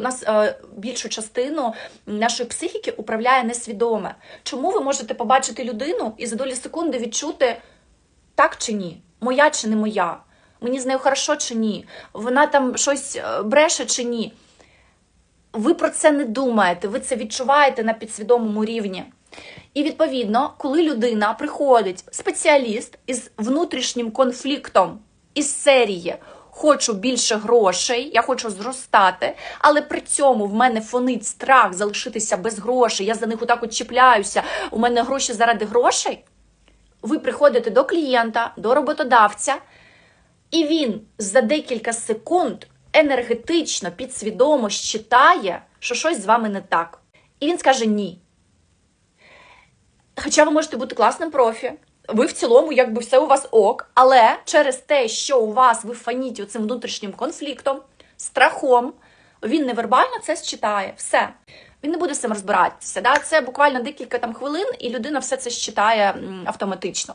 У нас е, більшу частину нашої психіки управляє несвідоме. Чому ви можете побачити людину і за долі секунди відчути так чи ні? Моя чи не моя? Мені з нею хорошо чи ні? Вона там щось е, бреше чи ні? Ви про це не думаєте, ви це відчуваєте на підсвідомому рівні. І відповідно, коли людина приходить, спеціаліст із внутрішнім конфліктом із серії Хочу більше грошей, я хочу зростати, але при цьому в мене фонить страх залишитися без грошей. Я за них отак от чіпляюся. У мене гроші заради грошей. Ви приходите до клієнта, до роботодавця, і він за декілька секунд енергетично, підсвідомо щитає, що щось з вами не так. І він скаже ні. Хоча ви можете бути класним профі, ви в цілому, якби все у вас ок, але через те, що у вас ви фаніті цим внутрішнім конфліктом, страхом, він невербально це считає. Все. Він не буде з цим розбиратися. Да? Це буквально декілька там хвилин, і людина все це считає автоматично.